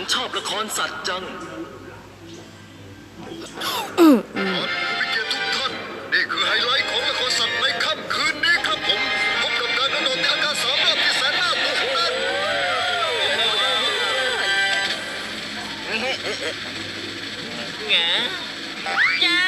ฉันชอบละครสัตว์จังผู้มีเกียรติทุกท่านนี่คือไฮไลท์ของละครสัตว์ในค่ำคืนนี้ครับผม พบกับการกระโดดตีลังกาศสามรอบที่แสนน่าตื่นเต้นแงจ้า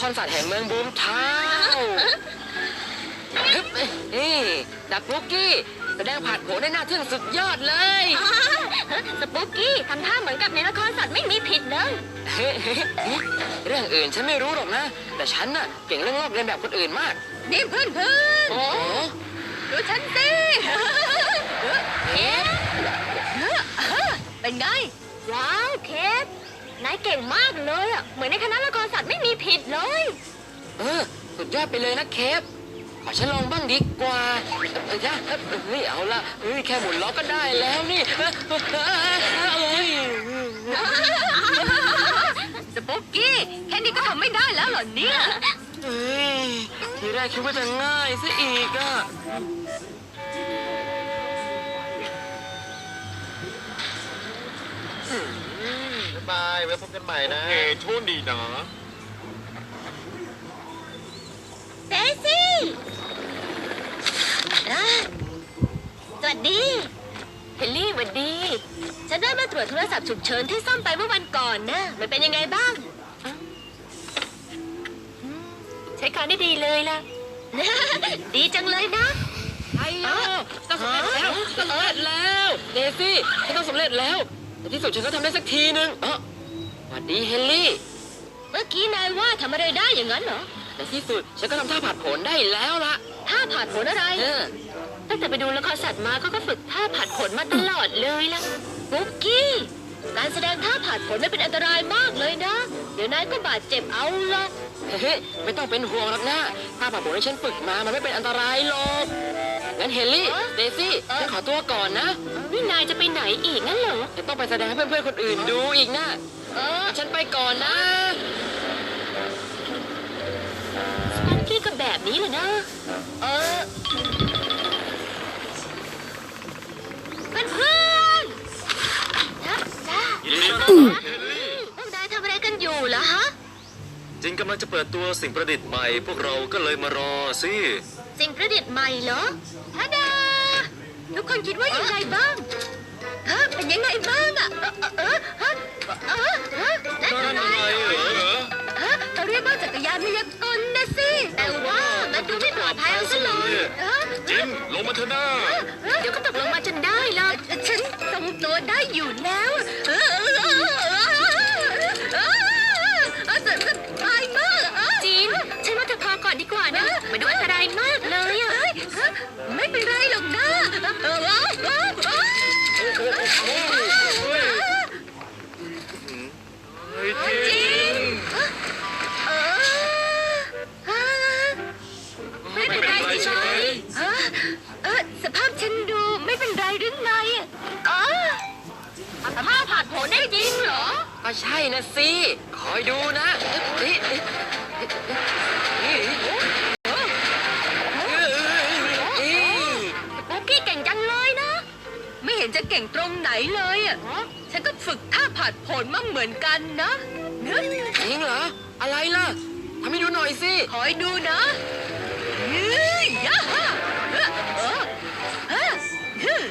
คณะละครสัตว์แห่งเมืองบูมทาวน์ฮึบนี่ดักบุกกี้แสดงผ่านโผได้น่าทึ่งสุดยอดเลยสปุกกี้ทำท่าเหมือนกับในละครสัตว์ไม่มีผิดเลยเฮ้เรื่องอื่นฉันไม่รู้หรอกนะ แต่ฉันน่ะเก่งเรื่องลอกเรียนแบบคนอื่นมากนี่เพื่อนเพื่อนโอ้ดูฉันสิเคปเป็นไง ว้าว เคป นายเก่งมากเลยอะ เหมือนในคณะละครสัตว์ไม่มีผิดเลย เออ สุดยอดไปเลยนะเคฟขอฉันลองบ้างดีกว่าเออจ้าเฮ้ยเอาละเฮ้ยแค่หมุนล้อก็ได้แล้วนี่เอ้ยสปุกกี้แค่นี้ก็ทำไม่ได้แล้วเหรอเนี่ย เฮ้ยทีแรกคิดว่าจะง่ายซะอีกอะ บ๊ายบาย ไว้พบกันใหม่นะเฮ้โชคดีนะเดซี่อะสวัสดีเฮลลี่สวัสดี ฉันได้มาตรวจโทรศัพท์ฉุกเฉินที่ซ่อมไปเมื่อวันก่อนนะ มันเป็นยังไงบ้างอะอืมใช้การได้ดีเลยล่ะ ดีจังเลยนะ ไอ้โอ้ต้องสำเร็จแล้วต้องสำเร็จแล้ว เดซี่ฉันต้องสำเร็จแล้ว ในที่สุดฉันก็ทำได้สักทีนึงเออสวัสดีเฮนรี่ เมื่อกี้นายว่าทำอะไรได้อย่างนั้นเหรอ ในที่สุดฉันก็ทำท่าผัดผลได้แล้วล่ะถ้าผ่านผลอะไร เออ ตั้งแต่ไปดูละครสัตว์มาก็ก็ฝึกท่าผ่านผลมาตลอดเลยล่ะบุกกี้ การแสดงท่าผ่านผลไม่เป็นอันตรายมากเลยนะ เดี๋ยวนายก็บาดเจ็บเอาหรอกเฮ้ยไม่ต้องเป็นห่วงหรอกนะท่าผัดผลที่ฉันฝึกมามันไม่เป็นอันตรายหรอก งั้นเฮนรี่ เดซี่ฉันขอตัวก่อนนะ นี่นายจะไปไหนอีกงั้นเหรอ จะต้องไปแสดงให้เพื่อนๆคนอื่นดูอีกนะเออฉันไปก่อนนะสปันกี้ก็แบบนี้แหละนะ เออเพื่อนเพื่อนๆจ้าจ้ายินดีต้อนรับเฮนรี่ พวกนายทำอะไรกันอยู่เหรอฮะจริงกำลังจะเปิดตัวสิ่งประดิษฐ์ใหม่ พวกเราก็เลยมารอสิ สิ่งประดิษฐ์ใหม่เหรอฮะดาทุกคนคิดว่ายังไงบ้างฮะเป็นยังไงบ้างอะเออเออเออเออเออนั่นนั่นอะอะไรไรเหรอฮะเขาเรียกว่าจักรยานมายากลนะสิ แต่ว่ามันดูไม่ปลอดภัยเอาซะเลยเออจิมลงมาเถอะหน้าเดี๋ยวก็ตกลงมาจนได้ละฉันทรงตัวได้อยู่แล้วเออเออเอ สิคอยดูนะเฮ้ยเฮ้ยเฮ้ยเฮ้ยปุ๊กกี้เก่งจังเลยนะ ไม่เห็นจะเก่งตรงไหนเลยอะฉันก็ฝึกท่าผ่านผลมาเหมือนกันนะนึกจริงเหรอ อะไรล่ะทำให้ดูหน่อยสิคอยดูนะยืยยะฮะเออเออเออฮึ่ม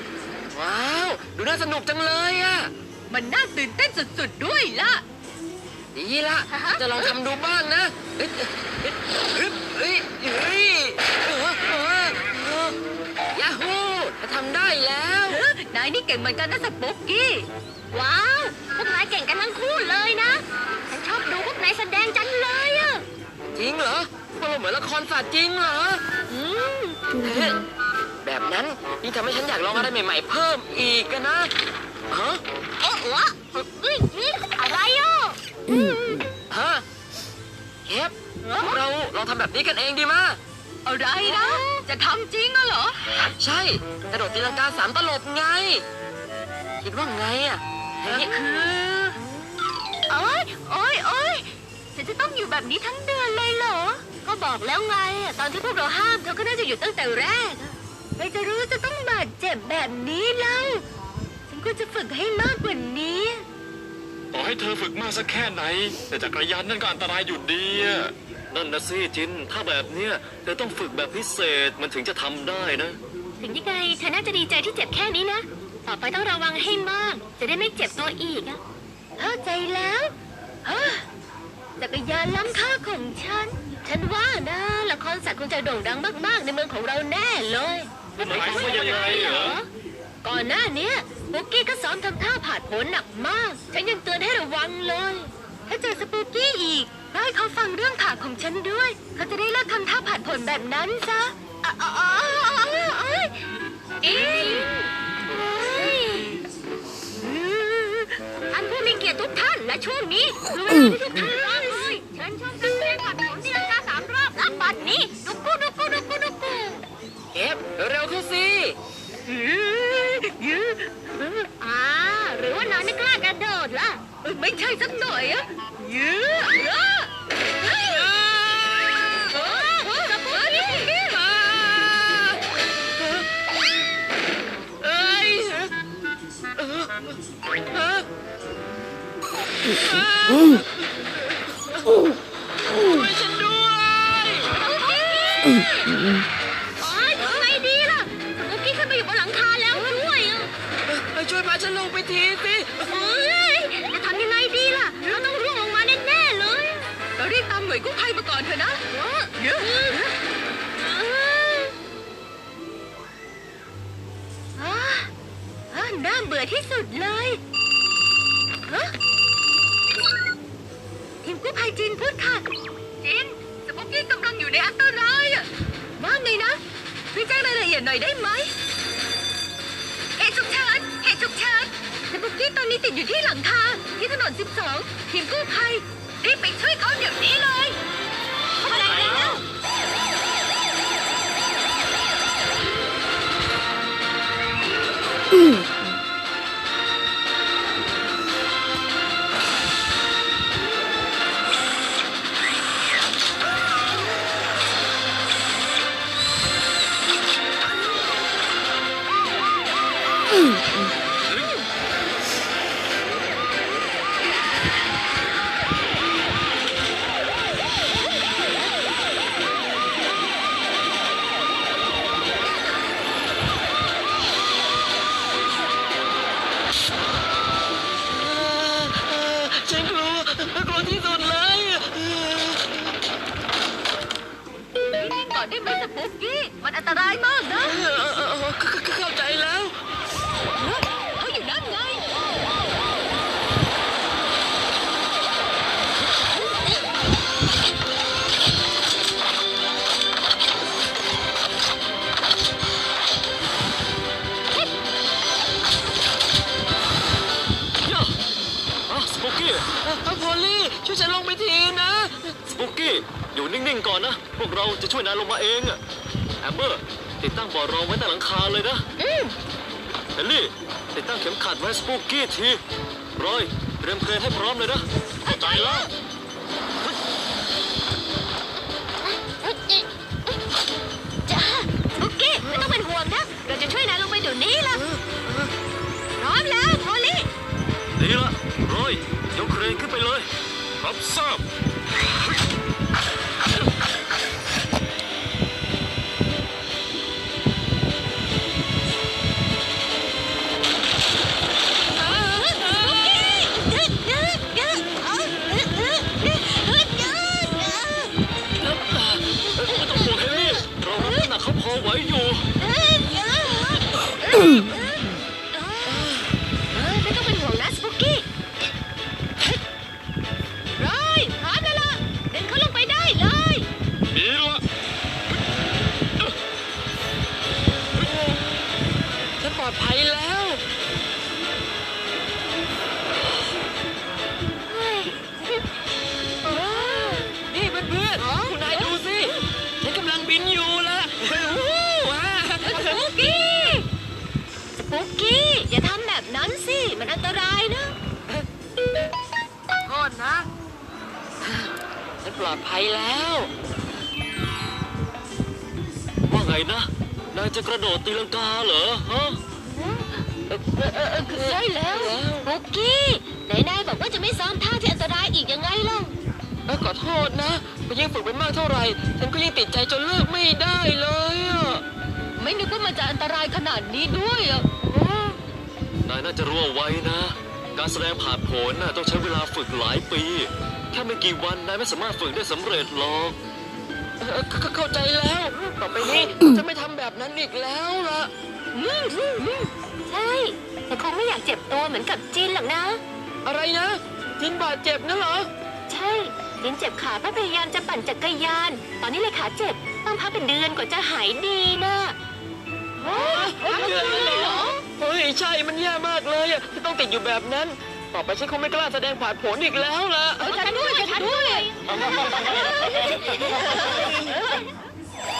ว้าว ดูน่าสนุกจังเลยอะ มันน่าตื่นเต้นสุดๆด้วยล่ะ ดีละ จะลองทำดูบ้างนะเฮ้ยเฮ้ยเฮ้ยเฮ้ยเออเออเออยาฮูทำได้แล้วนายนี่เก่งเหมือนกันนะสปุกกี้ ว้าว พวกนายเก่งกันทั้งคู่เลยนะ ฉันชอบดูพวกนายแสดงจังเลยอะจริงเหรอพวกเราเหมือนละครสัตว์จริงเหรออืมแบบนั้นยิ่งทำให้ฉันอยากลองอะไรใหม่ ๆ เพิ่มอีกอะนะฮะโอ้โหเอ้ยอะไรอะ ฮะเคปพวกเราลองทำแบบนี้กันเองดีมะอะไรนะ จะทำจริงเหรอ ใช่กระโดดตีลังกาสามตลบไง คิดว่าไงอะเฮ้ยคือโอ๊ยโอ๊ยโอ๊ยฉันจะต้องอยู่แบบนี้ทั้งเดือนเลยเหรอ ก็บอกแล้วไงอะตอนที่พวกเราห้ามเธอก็น่าจะอยู่ตั้งแต่แรกอะไม่จะรู้จะต้องบาดเจ็บแบบนี้แล้ว ฉันก็จะฝึกให้มากกว่านี้ ต่อให้เธอฝึกมากสักแค่ไหน แต่จักรยานนั่นก็อันตรายอยู่ดีอะนั่นนะสิจิน ถ้าแบบเนี้ยเธอต้องฝึกแบบพิเศษมันถึงจะทำได้นะ ถึงยังไงเธอน่าจะดีใจที่เจ็บแค่นี้นะ ต่อไปต้องระวังให้มาก จะได้ไม่เจ็บตัวอีกอะเข้าใจแล้วฮะจักรยานล้ำค่าของฉัน ฉันว่านะ ละครสัตว์คงจะโด่งดังมาก ๆ ในเมืองของเราแน่เลย หมายความว่ายังไงเหรอ ก่อนหน้าเนี้ย ปุกกี้ก็ซ้อมทำท่าผ่านผลหนักมาก ฉันยังเตือนให้ระวังเลย ถ้าเจอสปูกี้อีกก็ให้เขาฟังเรื่องขาของฉันด้วย เขาจะได้เลิกทำท่าผ่านผลแบบนั้นซะอ๋ออ๋ออ๋ออ๋ออินอันผู้มีเกียรติทุกท่านและช่วงนี้คือเวลาที่ทุกท่านรอคอยเชิญชมการแสดงผ่านผลที่ราคาสามรอบรับบัตรนี้ดุกกูดุกกูดุกกูดุกกูเก็บเร็วเข้าสิ อ่าหรือว่านายไม่กล้ากระโดดล่ะไม่ใช่สักหน่อยอะยื้อเฮ้ยโอ้โหสปูนี่เอ้ยช่วยฉันด้วย วยพาฉันลงไปทีสิเฮ้ยจะทำยังไงดีล่ะ เราต้องร่วงลงมาแน่ๆเลยเราเรียกตามหน่วยกู้ภัยมาก่อนเถอะนะเยอะน่าเบื่อที่สุดเลยฮะทีมกู้ภัยจีนพูดค่ะ จีนสปุกกี้กำลังอยู่ในอันตรายว่าไงนะช่วยแจ้งรายละเอียดหน่อยได้ไหม ตุฉุกเฉินสปุกกี้ตอนนี้ติดอยู่ที่หลังคาที่ถนน 12 ทีมกู้ภัยรีบไปช่วยเขาเดี๋ยวนี้เลย อันตรายมากนะเข้าใจแล้ว เขาอยู่นั่นไงย่าอะสปุกกี้พอลลี่ช่วยฉันลงไปทีนะ สปุกกี้ อยู่นิ่ง ๆ ก่อนนะ พวกเราจะช่วยนายลงมาเองอะ มเบอร์ติดตั้งบอร์ดรองไว้ใต้หลังคาเลยนะเฮลลี่ติดตั้งเข็มขัดไว้ให้สปุกกี้ทีรอยเตรียมเพลนให้พร้อมเลยนะเข้าใจแล้วจ้าสปุกกี้ไม่ต้องเป็นห่วงนะ เราจะช่วยนายลงไปเดี๋ยวนี้ล่ะพร้อมแล้วโพลี่ดีละรอยยกเครนขึ้นไปเลย รับทราบ น้ำ ปลอดภัยแล้ว ว่าไงนะ นายจะกระโดดตีลังกาเหรอฮะใช่แล้วบุกกี้ไหนนายบอกว่าจะไม่ซ้อมท่าที่อันตรายอีกยังไงล่ะเอ้ยขอโทษนะพอยิ่งฝึกไปมากเท่าไหร่ฉันก็ยิ่งติดใจจนเลิกไม่ได้เลยอะไม่นึกว่ามันจะอันตรายขนาดนี้ด้วยอะนายน่าจะรู้เอาไว้นะ การแสดงผ่านผลน่ะต้องใช้เวลาฝึกหลายปี แค่ไม่กี่วันนายไม่สามารถฝึกได้สำเร็จหรอกเออเข้าเข้าใจแล้ว ต่อไปนี้ จะไม่ทำแบบนั้นอีกแล้วล่ะ ใช่แต่คงไม่อยากเจ็บตัวเหมือนกับจีนหรอกนะ อะไรนะจินบาดเจ็บนะเหรอ ใช่ลินเจ็บขาเพราะพยายามจะปั่นจักรยาน ตอนนี้เลยขาเจ็บ ต้องพักเป็นเดือนกว่าจะหายดีนะเดือนเลยเหรอ เฮ้ยใช่มันแย่มากเลยอะที่ต้องติดอยู่แบบนั้น ต่อไปฉันคงไม่กล้าแสดงผ่านผลอีกแล้วล่ะ ฉันด้วยฉันด้วย